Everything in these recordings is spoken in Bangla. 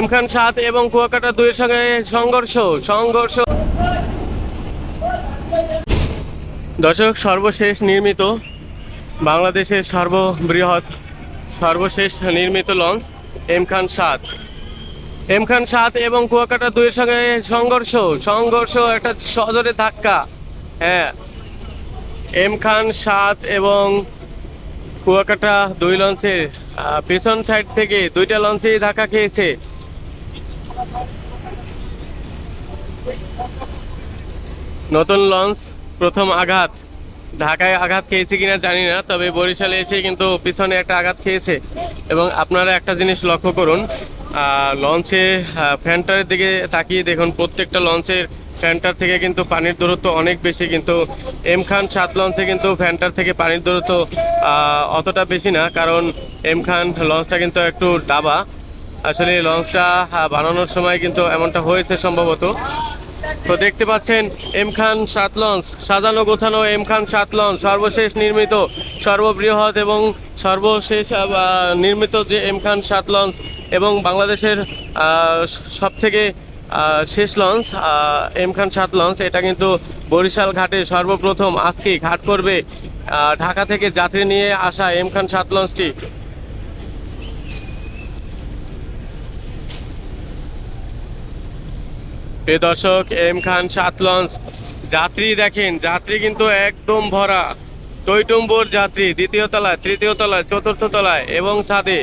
এম খান সাত এবং কুয়াকাটা দুইয়ের সঙ্গে সংঘর্ষ সংঘর্ষ। দর্শক, সর্বশেষ নির্মিত বাংলাদেশের সর্ববৃহৎ, সর্বশেষ নির্মিত লঞ্চ এম খান সাত। এম খান সাত এবং কুয়াকাটা দুইয়ের সঙ্গে সংঘর্ষ সংঘর্ষ একটা সজোরে ধাক্কা। হ্যাঁ। এম খান সাত এবং কুয়াকাটা দুই লঞ্চের পেছন সাইড থেকে দুইটা লঞ্চেই ধাক্কা খেয়েছে। নতুন লঞ্চ, প্রথম আঘাত। ঢাকায় আঘাত খেয়েছে কিনা জানি না, তবে বরিশালে এসে কিন্তু পিছনে একটা আঘাত খেয়েছে। এবং আপনারা একটা জিনিস লক্ষ্য করুন লঞ্চে ফ্যানটারের দিকে তাকিয়ে দেখুন, প্রত্যেকটা লঞ্চের ফ্যানটার থেকে কিন্তু পানির দূরত্ব অনেক বেশি, কিন্তু এম খান সাত লঞ্চে কিন্তু ফ্যানটার থেকে পানির দূরত্ব অতটা বেশি না, কারণ এম খান লঞ্চটা কিন্তু একটু ডাবা। আসলে লঞ্চটা বানানোর সময় কিন্তু এমনটা হয়েছে সম্ভবত। তো দেখতে পাচ্ছেন, এম খান সাত লঞ্চ, সাজানো গোছানো এম খান সাত লঞ্চ, সর্বশেষ নির্মিত, সর্ববৃহৎ এবং সর্বশেষ নির্মিত যে এম খান সাত লঞ্চ এবং বাংলাদেশের সব থেকে শেষ লঞ্চ এম খান সাত লঞ্চ, এটা কিন্তু বরিশাল ঘাটে সর্বপ্রথম আজকেই ঘাট করবে ঢাকা থেকে যাত্রী নিয়ে আসা এম খান সাত লঞ্চটি। প্রিয় দর্শক, এম খান সাত লঞ্চ। যাত্রী দেখেন, যাত্রী কিন্তু একদম ভরা। টইটুম্বর যাত্রী, দ্বিতীয় তলায়, তৃতীয় তলায়, চতুর্থ তলায় এবং ছাদে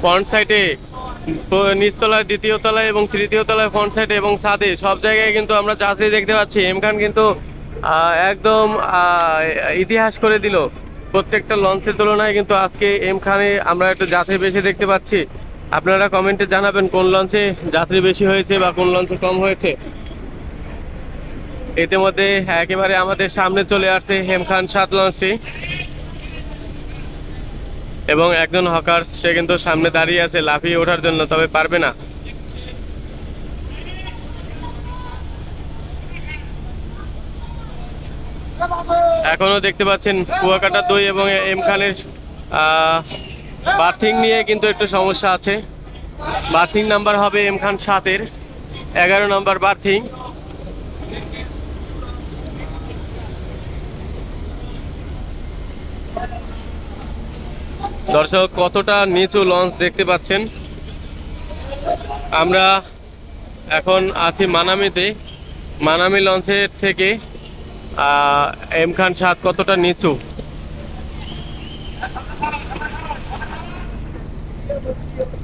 ফ্রন্ট সাইডে নিচতলায় দ্বিতীয় তলায় এবং তৃতীয় তলায় ফ্রন্ট সাইডে এবং ছাদে সব জায়গায় কিন্তু আমরা যাত্রী দেখতে পাচ্ছি। এম খান কিন্তু একদম ইতিহাস করে দিল। প্রত্যেকটা লঞ্চের তুলনায় কিন্তু আজকে এম খানে আমরা একটু যাত্রী বেশি দেখতে পাচ্ছি। আপনারা কমেন্টে জানাবেন কোন লঞ্চে যাত্রী বেশি হয়েছে বা কোন লঞ্চে কম হয়েছে। ইতিমধ্যে একেবারে আমাদের সামনে চলে আসছে হেম খান সাত লঞ্চটি। এবং একজন হকার, সে কিন্তু সামনে দাঁড়িয়ে আছে, লাফিয়ে ওঠার জন্য, তবে পারবে না। এখনও দেখতে পাচ্ছেন কুয়াকাটা দই এবং এম খানের বার্থিং নিয়ে কিন্তু একটু সমস্যা আছে। বার্থিং নাম্বার হবে এম খান সাতের। এগারো নম্বর বার্থিং দর্শক, কতটা নিচু লঞ্চ দেখতে পাচ্ছেন? আমরা এখন আছি মানামিতে। মানামি লঞ্চের থেকে এম খান সাত কতটা নিচু? Thank you.